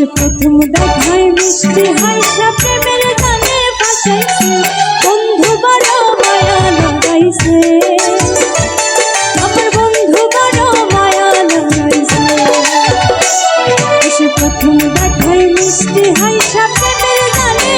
এসে প্রথম দেখায় মিষ্টি হয় সাপে মেরে জালে ফাঁসাইছে বন্ধু বড় মায়া লাগাইছে। আমার বন্ধু বড় মায়া লাগাইছে। সে প্রথম দেখায় মিষ্টি হাই সাপে মেরে জালে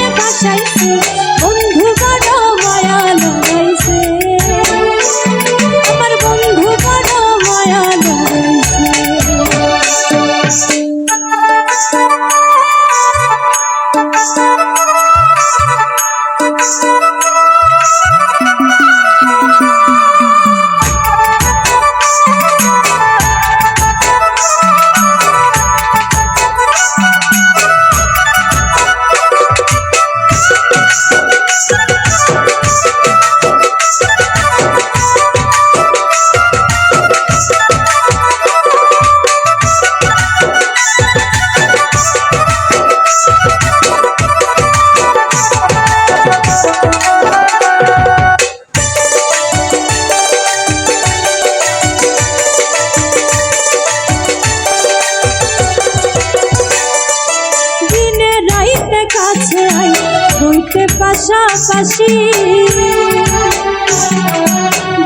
পাশাপাশি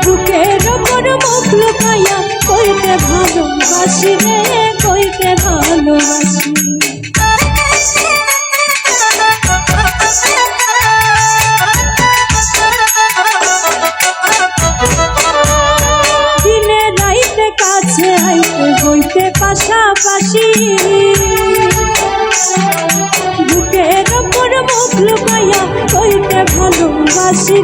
বুকের ওপর মুখ লুকাইয়া কইতে ভালোবাসি রে কইতে ভালোবাসি। দিনে রাইতে কাছে পাশাপাশি। বুকের ওপর মুখ ভালোবাসি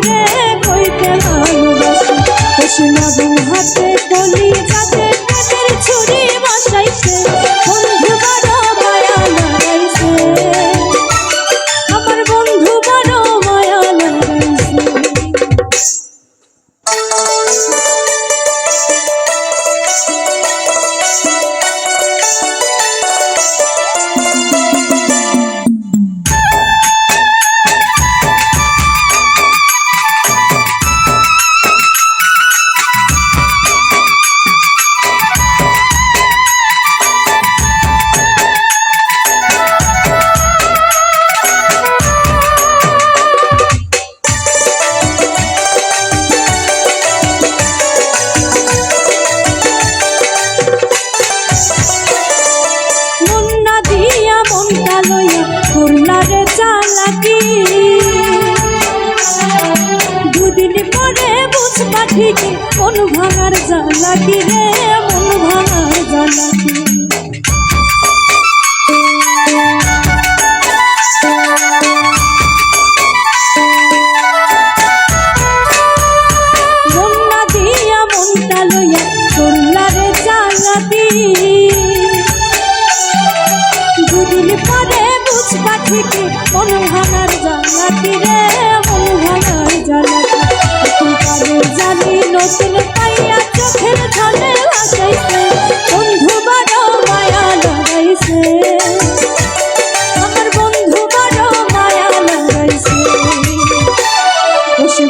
দুদিন পরে বুঝবা ঠিকই মন ভাঙার জ্বালাকি রে? মন ভাঙার জ্বালাকি মুন্না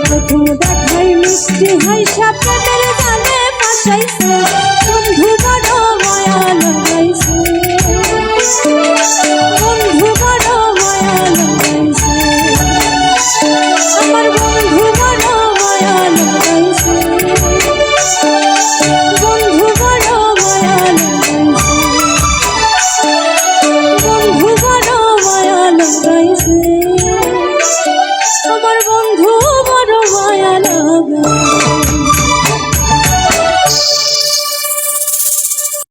প্রথম দেখাই মিষ্টি হাইসা প্রেমের গানে ফাঁসাইছে। বন্ধু, বড় মায়া লাগাইছে বন্ধু, বড় মায়া লাগাইছে আমার বন্ধু, বড় মায়া লাগাইছে বন্ধু, বড় মায়া লাগাইছে বন্ধু, বড় মায়া লাগাইছে আমার বন্ধু love.